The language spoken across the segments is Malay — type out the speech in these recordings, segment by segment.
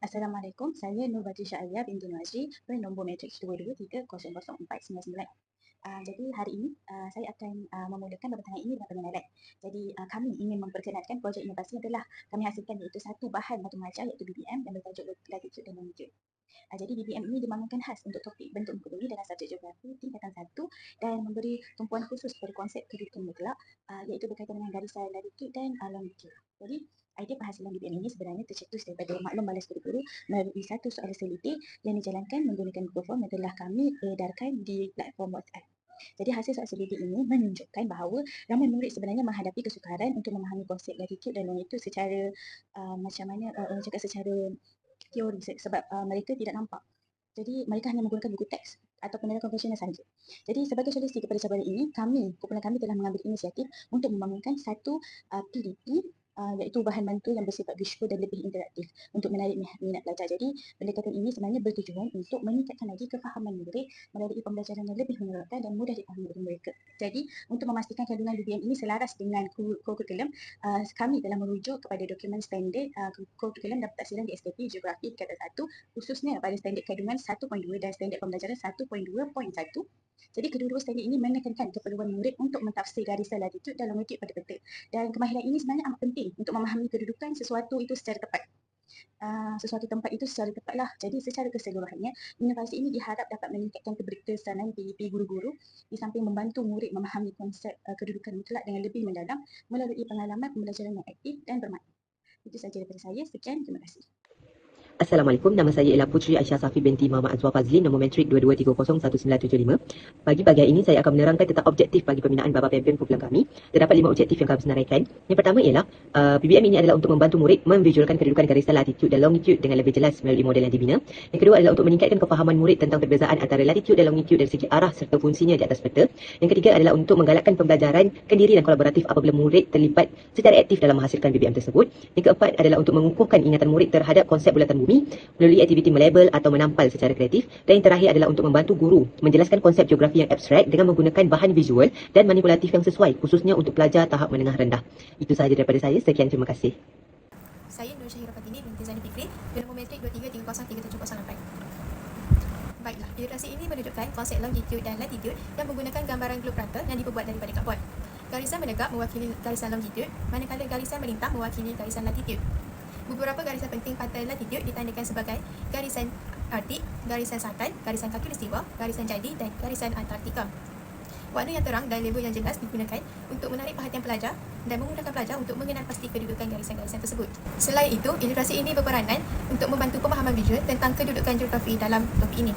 Assalamualaikum, saya Nur Batisha Alia binti Nazri bernombor matriks 22300499. Uh, jadi hari ini uh, saya akan uh, memulakan pembentangan ini dengan pengenalan. Jadi uh, kami ingin memperkenalkan projek inovasi adalah kami hasilkan iaitu satu bahan mata mengajar iaitu BBM dan bertajuk latitude dan longitude. Uh, jadi BBM ini dibangunkan khas untuk topik bentuk muka bumi dalam subjek geografi tingkatan satu dan memberi tumpuan khusus pada konsep kedudukan mutlak uh, iaitu berkaitan dengan garisan latitude dan uh, longitude. Jadi idea penghasilan BBM ini sebenarnya tercetus daripada maklum balas guru-guru melalui satu soalan seliti yang dijalankan menggunakan Google Form yang telah kami edarkan di platform WhatsApp. Jadi hasil soal seliti ini menunjukkan bahawa ramai murid sebenarnya menghadapi kesukaran untuk memahami konsep latitude dan longitude secara uh, macam mana uh, orang cakap secara teori sebab uh, mereka tidak nampak. Jadi mereka hanya menggunakan buku teks atau penilaian konvensional sahaja. Jadi sebagai solusi kepada cabaran ini, kami, kumpulan kami telah mengambil inisiatif untuk membangunkan satu uh, PDP uh, iaitu bahan bantu yang bersifat visual dan lebih interaktif untuk menarik minat pelajar. Jadi pendekatan ini sebenarnya bertujuan untuk meningkatkan lagi kefahaman murid melalui pembelajaran yang lebih menyerotkan dan mudah dipahami oleh mereka. Jadi untuk memastikan kandungan BBM ini selaras dengan kurikulum, uh, kami telah merujuk kepada dokumen standard uh, kurikulum dan taksiran di SKP Geografi kata satu khususnya pada standard kandungan 1.2 dan standard pembelajaran 1.2.1 jadi kedua-dua standard ini menekankan keperluan murid untuk mentafsir garisan latitude dan longitude pada peta. Dan kemahiran ini sebenarnya amat penting untuk memahami kedudukan sesuatu itu secara tepat. Uh, sesuatu tempat itu secara tepatlah. Jadi secara keseluruhannya, inovasi ini diharap dapat meningkatkan keberkesanan PIP guru-guru di samping membantu murid memahami konsep uh, kedudukan mutlak dengan lebih mendalam melalui pengalaman pembelajaran yang aktif dan bermakna. Itu sahaja daripada saya. Sekian. Terima kasih. Assalamualaikum, nama saya ialah Putri Aisyah Safi binti Mama Azwa Fazlin, nombor metrik 22301975. Bagi bagian ini, saya akan menerangkan tentang objektif bagi pembinaan Baba PMPM kumpulan kami. Terdapat lima objektif yang kami senaraikan. Yang pertama ialah, uh, PBM ini adalah untuk membantu murid memvisualkan kedudukan garisan latitude dan longitude dengan lebih jelas melalui model yang dibina. Yang kedua adalah untuk meningkatkan kefahaman murid tentang perbezaan antara latitude dan longitude dari segi arah serta fungsinya di atas peta. Yang ketiga adalah untuk menggalakkan pembelajaran kendiri dan kolaboratif apabila murid terlibat secara aktif dalam menghasilkan BBM tersebut. Yang keempat adalah untuk mengukuhkan ingatan murid terhadap konsep bulatan bumi melalui aktiviti melabel atau menampal secara kreatif dan yang terakhir adalah untuk membantu guru menjelaskan konsep geografi yang abstrak dengan menggunakan bahan visual dan manipulatif yang sesuai khususnya untuk pelajar tahap menengah rendah. Itu sahaja daripada saya. Sekian terima kasih. Saya Nur Syahira Fatini binti Zani Fikri nombor metrik 23303708. Baiklah, ilustrasi ini menunjukkan konsep longitude dan latitude yang menggunakan gambaran globe rata yang diperbuat daripada karbon. Garisan menegak mewakili garisan longitude, manakala garisan melintang mewakili garisan latitude. Beberapa garisan penting pantai latitude ditandakan sebagai garisan Arktik, garisan selatan, garisan khatulistiwa, garisan jadi dan garisan Antartika. Warna yang terang dan label yang jelas digunakan untuk menarik perhatian pelajar dan memudahkan pelajar untuk mengenal pasti kedudukan garisan-garisan tersebut. Selain itu, ilustrasi ini berperanan untuk membantu pemahaman visual tentang kedudukan geografi dalam topik ini.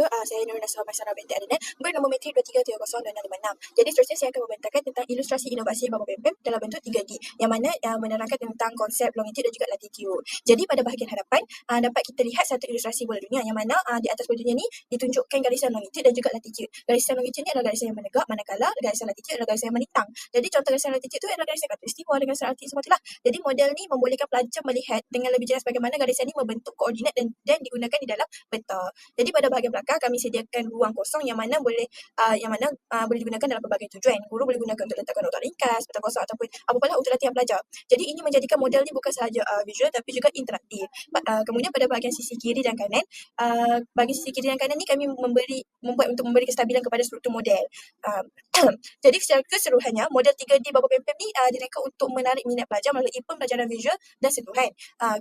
Wabarakatuh. Uh, saya Nur Nasrah Maisara binti Adnan bernombor metrik 23302656. Jadi seterusnya saya akan membentangkan tentang ilustrasi inovasi Bapa Pempem dalam bentuk 3D yang mana yang menerangkan tentang konsep longitude dan juga latitude. Jadi pada bahagian hadapan uh, dapat kita lihat satu ilustrasi bola dunia yang mana uh, di atas bola dunia ni ditunjukkan garisan longitude dan juga latitude. Garisan longitude ni adalah garisan yang menegak manakala garisan latitude adalah garisan yang melintang. Jadi contoh garisan latitude tu adalah garisan khatulistiwa dengan garisan Arktik semua itulah. Jadi model ni membolehkan pelajar melihat dengan lebih jelas bagaimana garisan ni membentuk koordinat dan dan digunakan di dalam peta. Jadi pada bahagian belakang kami sediakan ruang kosong yang mana boleh uh, yang mana uh, boleh digunakan dalam pelbagai tujuan. Guru boleh gunakan untuk letakkan nota ringkas, peta kosong ataupun apa-apalah untuk latihan pelajar. Jadi ini menjadikan model ni bukan sahaja uh, visual tapi juga interaktif. Uh, kemudian pada bahagian sisi kiri dan kanan, uh, bahagian sisi kiri dan kanan ni kami memberi membuat untuk memberi kestabilan kepada struktur model. Uh, jadi secara keseluruhannya, model 3D Baba Pempem ni uh, direka untuk menarik minat pelajar melalui pembelajaran visual dan sentuhan. Uh,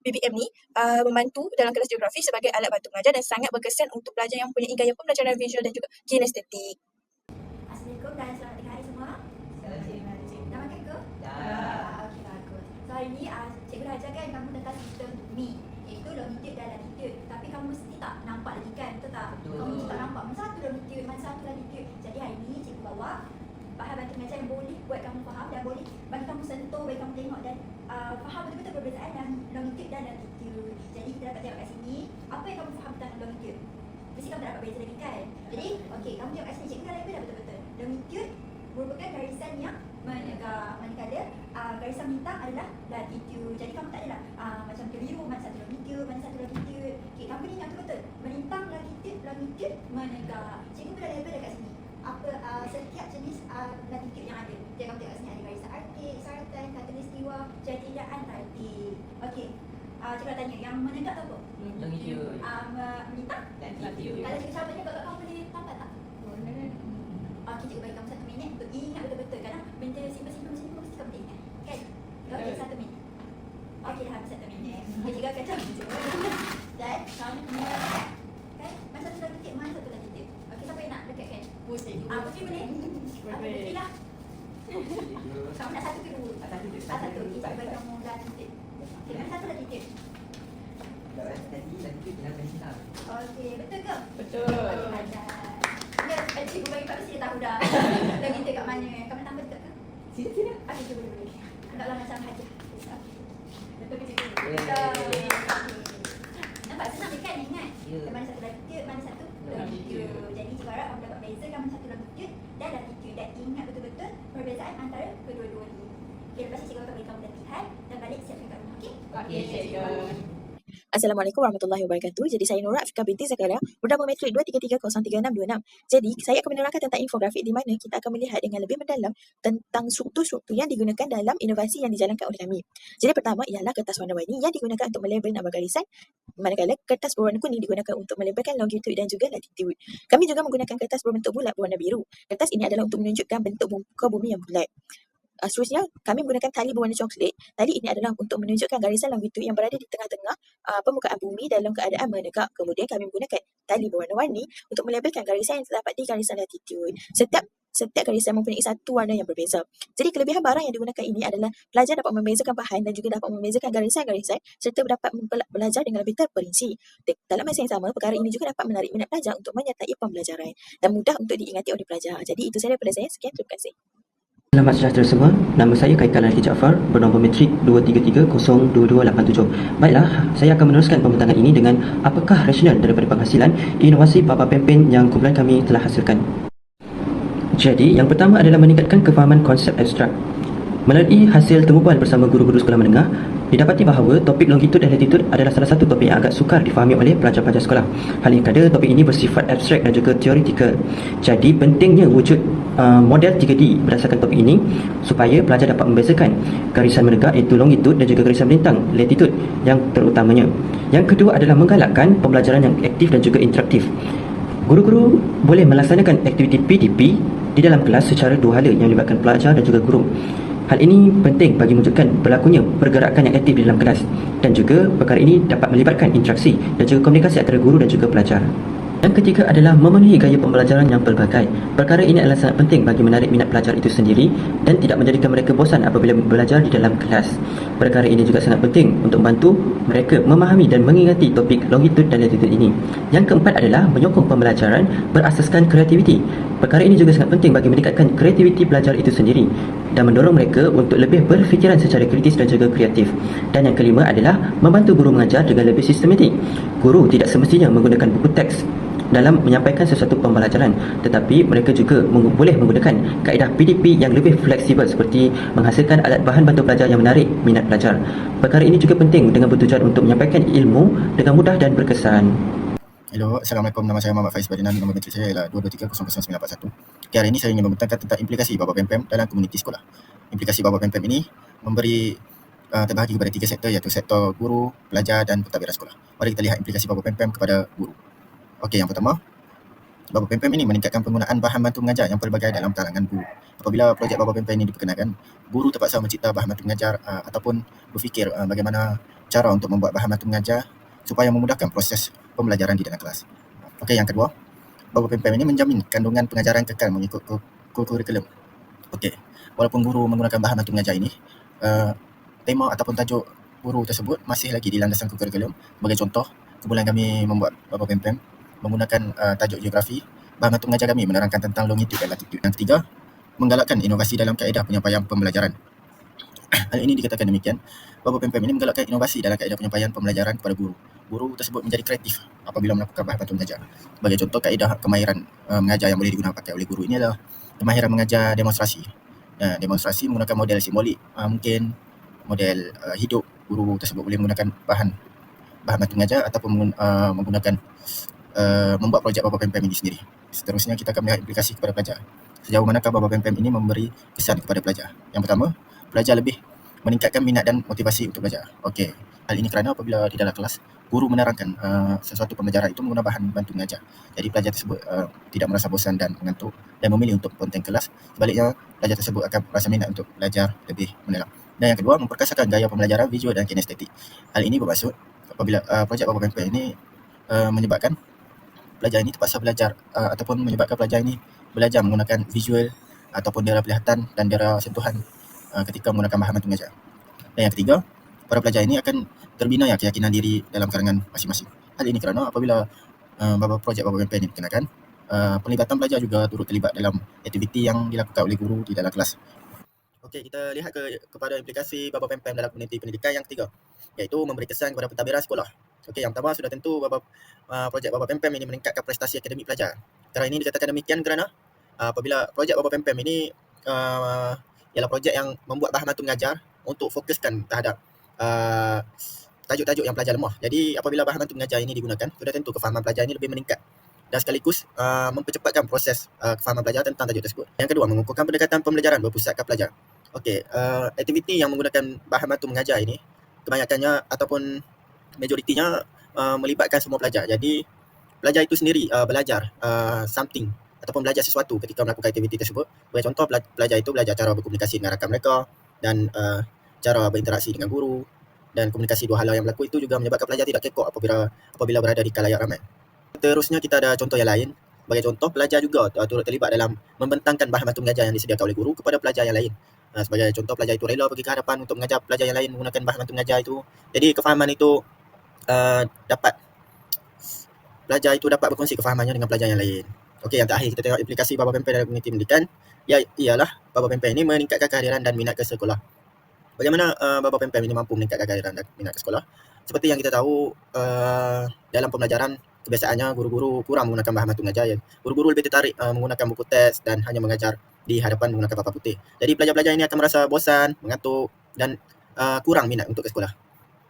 BBM ni uh, membantu dalam kelas geografi sebagai alat bantu mengajar dan sangat berkesan untuk pelajar yang mempunyai gaya pembelajaran visual dan juga kinestetik. Assalamualaikum dan selamat tengah hari semua. Dah makan ke? Dah. Okey, bagus. So hari ni uh, cikgu dah ajarkan kamu tentang sistem bumi iaitu longitude dan latitude. Tapi kamu mesti tak nampak lagi kan? Betul tak? Betul. Kamu mesti tak nampak mana satu longitude, mana satu latitude. Jadi hari ni cikgu bawa bahan bantu mengajar yang boleh buat kamu faham dan boleh bagi kamu sentuh, bagi kamu tengok dan uh, faham betul-betul perbezaan dan longitude dan latitude. Jadi kita dapat tengok kat sini apa yang kamu faham tentang longitude. Mesti kamu dapat beza lagi kan? Jadi, okey, kamu tengok kat sini cikgu label dah betul-betul. Longitude merupakan garisan yang menegak. Manakala uh, garisan bintang adalah latitude. Jadi kamu tak adalah uh, macam keliru mana satu longitude, mana satu latitude. Okey, kamu ni ingat betul. Melintang latitude, longitude menegak. Cikgu dah label dekat sini. Apa uh, setiap jenis uh, latitude yang ada. Jadi kamu tengok sini ada garisan Arktik, Selatan, Khatulistiwa sebuah jadian tartib. Okey. Ah, cikgu tanya, yang menegak tu apa? Longitude. Ah, me- melintang? Latitude. Kalau cikgu contohnya, kakak kamu boleh tambah tak? Okey, cikgu bagi kamu satu minit untuk ingat betul-betul. Kadang benda simple-simple macam ni mesti kamu ingat. Kan? Okey, satu minit. Okey, dah habis satu minit. Okey, cikgu akan campur cikgu. Dan kamu kena dekat. Kan? Mana satu lagi titik, mana satu lagi titik. Okey, siapa yang nak dekatkan? Ah, Putri boleh? Okey, Putri lah. Kamu nak satu ke dua? Ah, satu. Okey, cikgu bagi kamu dah titik. Okey, mana satu lagi titik? Okey, betul ke? Betul. Okey, belajar. Ya, cikgu bagi Pak mesti dia tahu dah. Lagi titik kat mana. Kamu nak tambah dekat ke? Sini sini. Okey, cikgu boleh boleh. Anggaplah macam hadiah. Okey. Betul ke cikgu? Ya. Betul. Nampak senang kan ingat? Ya. Mana satu mana satu Longitude. longitude. Harap kamu dapat bezakan satu longitude dan latitude dan ingat betul-betul perbezaan antara kedua-dua ni. Okey, lepas ni cikgu akan bagi kamu latihan dan balik siapkan kat rumah. Okey? Okey, cikgu. Assalamualaikum warahmatullahi wabarakatuh. Jadi saya Nura Afika binti Zakaria, bernama metrik 233033626. Jadi saya akan menerangkan tentang infografik di mana kita akan melihat dengan lebih mendalam tentang struktur-struktur yang digunakan dalam inovasi yang dijalankan oleh kami. Jadi pertama ialah kertas warna-warni yang digunakan untuk melabel nama garisan, manakala kertas berwarna kuning digunakan untuk melabelkan longitude dan juga latitude. Kami juga menggunakan kertas berbentuk bulat berwarna biru. Kertas ini adalah untuk menunjukkan bentuk muka bumi yang bulat. Uh, seterusnya, kami menggunakan tali berwarna coklat. Tali ini adalah untuk menunjukkan garisan longitude yang berada di tengah-tengah uh, permukaan bumi dalam keadaan menegak. Kemudian kami menggunakan tali berwarna-warni untuk melabelkan garisan yang terdapat di garisan latitude. Setiap setiap garisan mempunyai satu warna yang berbeza. Jadi kelebihan barang yang digunakan ini adalah pelajar dapat membezakan bahan dan juga dapat membezakan garisan-garisan serta dapat belajar dengan lebih terperinci. Dalam masa yang sama, perkara ini juga dapat menarik minat pelajar untuk menyertai pembelajaran dan mudah untuk diingati oleh pelajar. Jadi itu sahaja daripada saya. Sekian, terima kasih. Selamat sejahtera semua. Nama saya Kaikal Laki Jaafar bernombor metrik 233-02287. Baiklah, saya akan meneruskan pembentangan ini dengan apakah rasional daripada penghasilan inovasi Bapa Pempen yang kumpulan kami telah hasilkan. Jadi, yang pertama adalah meningkatkan kefahaman konsep abstrak. Melalui hasil temubual bersama guru-guru sekolah menengah, didapati bahawa topik longitude dan latitude adalah salah satu topik yang agak sukar difahami oleh pelajar-pelajar sekolah. Hal yang kada, topik ini bersifat abstrak dan juga teoretikal. Jadi, pentingnya wujud uh, model 3D berdasarkan topik ini supaya pelajar dapat membezakan garisan menegak iaitu longitude dan juga garisan melintang latitude yang terutamanya. Yang kedua adalah menggalakkan pembelajaran yang aktif dan juga interaktif. Guru-guru boleh melaksanakan aktiviti PDP di dalam kelas secara dua hala yang melibatkan pelajar dan juga guru. Hal ini penting bagi mewujudkan berlakunya pergerakan yang aktif di dalam kelas dan juga perkara ini dapat melibatkan interaksi dan juga komunikasi antara guru dan juga pelajar. Yang ketiga adalah memenuhi gaya pembelajaran yang pelbagai. Perkara ini adalah sangat penting bagi menarik minat pelajar itu sendiri dan tidak menjadikan mereka bosan apabila belajar di dalam kelas. Perkara ini juga sangat penting untuk membantu mereka memahami dan mengingati topik longitude dan latitude ini. Yang keempat adalah menyokong pembelajaran berasaskan kreativiti. Perkara ini juga sangat penting bagi meningkatkan kreativiti pelajar itu sendiri dan mendorong mereka untuk lebih berfikiran secara kritis dan juga kreatif. Dan yang kelima adalah membantu guru mengajar dengan lebih sistematik. Guru tidak semestinya menggunakan buku teks dalam menyampaikan sesuatu pembelajaran tetapi mereka juga meng- boleh menggunakan kaedah PDP yang lebih fleksibel seperti menghasilkan alat bahan bantu pelajar yang menarik minat pelajar. Perkara ini juga penting dengan bertujuan untuk menyampaikan ilmu dengan mudah dan berkesan. Hello, Assalamualaikum. Nama saya Muhammad Faiz Badinan. Nombor metrik saya ialah 223-00941. Okay, hari ini saya ingin membentangkan tentang implikasi Bapa Pempem dalam komuniti sekolah. Implikasi Bapa Pempem ini memberi uh, terbahagi kepada tiga sektor iaitu sektor guru, pelajar dan pentadbiran sekolah. Mari kita lihat implikasi Bapa Pempem kepada guru. Okey, yang pertama, Bapa Pempem ini meningkatkan penggunaan bahan bantu mengajar yang pelbagai dalam kalangan guru. Apabila projek Bapa Pempem ini diperkenalkan, guru terpaksa mencipta bahan bantu mengajar uh, ataupun berfikir uh, bagaimana cara untuk membuat bahan bantu mengajar supaya memudahkan proses pembelajaran di dalam kelas. Okey, yang kedua, Bapa Pempem ini menjamin kandungan pengajaran kekal mengikut ku- ku- kurikulum. Okey, walaupun guru menggunakan bahan bantu mengajar ini, uh, tema ataupun tajuk guru tersebut masih lagi di landasan kurikulum. Sebagai contoh, kumpulan kami membuat Bapa Pempem menggunakan uh, tajuk geografi. Bahan mengajar kami menerangkan tentang longitude dan latitude. Yang ketiga, menggalakkan inovasi dalam kaedah penyampaian pembelajaran. Hal ini dikatakan demikian, Bapa Pempem ini menggalakkan inovasi dalam kaedah penyampaian pembelajaran kepada guru. Guru tersebut menjadi kreatif apabila melakukan bahan bantu mengajar. Sebagai contoh, kaedah kemahiran uh, mengajar yang boleh digunakan oleh guru ini adalah kemahiran mengajar demonstrasi. Uh, demonstrasi menggunakan model simbolik, uh, mungkin model uh, hidup. Guru tersebut boleh menggunakan bahan bahan bantu mengajar ataupun uh, menggunakan uh, membuat projek Bapa Pempem ini sendiri. Seterusnya kita akan melihat implikasi kepada pelajar. Sejauh manakah Bapa Pempem ini memberi kesan kepada pelajar? Yang pertama, pelajar lebih meningkatkan minat dan motivasi untuk belajar. Okey, hal ini kerana apabila di dalam kelas guru menerangkan uh, sesuatu pembelajaran itu menggunakan bahan bantu mengajar. Jadi pelajar tersebut uh, tidak merasa bosan dan mengantuk dan memilih untuk konten kelas. Sebaliknya, pelajar tersebut akan merasa minat untuk belajar lebih mendalam. Dan yang kedua, memperkasakan gaya pembelajaran visual dan kinestetik. Hal ini bermaksud apabila uh, projek Bapa Pempen ini uh, menyebabkan pelajar ini terpaksa belajar uh, ataupun menyebabkan pelajar ini belajar menggunakan visual ataupun dera penglihatan dan dera sentuhan uh, ketika menggunakan bahan bantu mengajar. Dan yang ketiga, para pelajar ini akan terbina ya keyakinan diri dalam kalangan masing-masing. Hal ini kerana apabila uh, bapa projek Bapa Pempen ini dikenakan, uh, penglibatan pelajar juga turut terlibat dalam aktiviti yang dilakukan oleh guru di dalam kelas. Okey, kita lihat ke kepada implikasi Bapa Pempen dalam komuniti pendidikan yang ketiga, iaitu memberi kesan kepada pentadbiran sekolah. Okey, yang pertama sudah tentu Bapa uh, projek Bapa Pempen ini meningkatkan prestasi akademik pelajar. Kerana ini dikatakan demikian kerana uh, apabila projek Bapa Pempen ini uh, ialah projek yang membuat bahan bantu mengajar untuk fokuskan terhadap uh, tajuk-tajuk yang pelajar lemah. Jadi apabila bahan bantu mengajar ini digunakan, sudah tentu kefahaman pelajar ini lebih meningkat dan sekaligus uh, mempercepatkan proses uh, kefahaman pelajar tentang tajuk tersebut. Yang kedua, mengukuhkan pendekatan pembelajaran berpusatkan pelajar. Okey, uh, aktiviti yang menggunakan bahan bantu mengajar ini kebanyakannya ataupun majoritinya uh, melibatkan semua pelajar. Jadi pelajar itu sendiri uh, belajar uh, something ataupun belajar sesuatu ketika melakukan aktiviti tersebut. Sebagai contoh pelajar itu belajar cara berkomunikasi dengan rakan mereka dan uh, cara berinteraksi dengan guru dan komunikasi dua hal yang berlaku itu juga menyebabkan pelajar tidak kekok apabila apabila berada di kalayak ramai. Terusnya kita ada contoh yang lain. Sebagai contoh pelajar juga uh, turut terlibat dalam membentangkan bahan bantu mengajar yang disediakan oleh guru kepada pelajar yang lain. Uh, sebagai contoh pelajar itu rela pergi ke hadapan untuk mengajar pelajar yang lain menggunakan bahan bantu mengajar itu. Jadi kefahaman itu uh, dapat pelajar itu dapat berkongsi kefahamannya dengan pelajar yang lain. Okey, yang terakhir kita tengok implikasi Bapa Pempen dalam komuniti pendidikan. Ya, ialah Bapa Pempen ini meningkatkan kehadiran dan minat ke sekolah. Bagaimana uh, Bapa Pempen ini mampu meningkatkan kehadiran dan minat ke sekolah? Seperti yang kita tahu uh, dalam pembelajaran kebiasaannya guru-guru kurang menggunakan bahan bantu mengajar. Guru-guru lebih tertarik uh, menggunakan buku teks dan hanya mengajar di hadapan menggunakan papan putih. Jadi pelajar-pelajar ini akan merasa bosan, mengantuk dan uh, kurang minat untuk ke sekolah.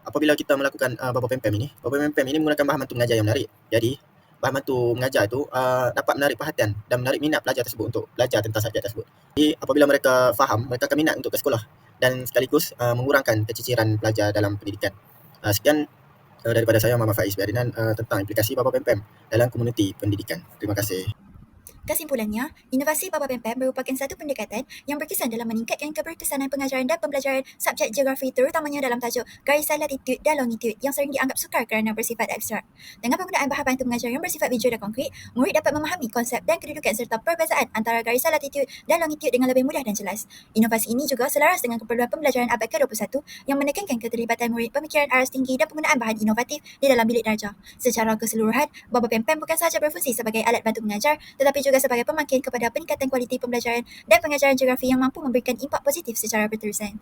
Apabila kita melakukan uh, Bapa Pempem ini, Bapa Pempem ini menggunakan bahan bantu mengajar yang menarik. Jadi bahan bantu mengajar itu uh, dapat menarik perhatian dan menarik minat pelajar tersebut untuk belajar tentang subjek tersebut. Jadi apabila mereka faham, mereka akan minat untuk ke sekolah dan sekaligus uh, mengurangkan keciciran pelajar dalam pendidikan. Uh, sekian uh, daripada saya Muhammad Faiz Biarinan uh, tentang implikasi Bapa Pempem dalam komuniti pendidikan. Terima kasih. Kesimpulannya, inovasi Bapa Pempem merupakan satu pendekatan yang berkesan dalam meningkatkan keberkesanan pengajaran dan pembelajaran subjek geografi terutamanya dalam tajuk garisan latitude dan longitude yang sering dianggap sukar kerana bersifat abstrak. Dengan penggunaan bahan bantu mengajar yang bersifat visual dan konkret, murid dapat memahami konsep dan kedudukan serta perbezaan antara garisan latitude dan longitude dengan lebih mudah dan jelas. Inovasi ini juga selaras dengan keperluan pembelajaran abad ke-21 yang menekankan keterlibatan murid pemikiran aras tinggi dan penggunaan bahan inovatif di dalam bilik darjah. Secara keseluruhan, Bapa Pempem bukan sahaja berfungsi sebagai alat bantu mengajar tetapi juga sebagai pemakin kepada peningkatan kualiti pembelajaran dan pengajaran geografi yang mampu memberikan impak positif secara berterusan.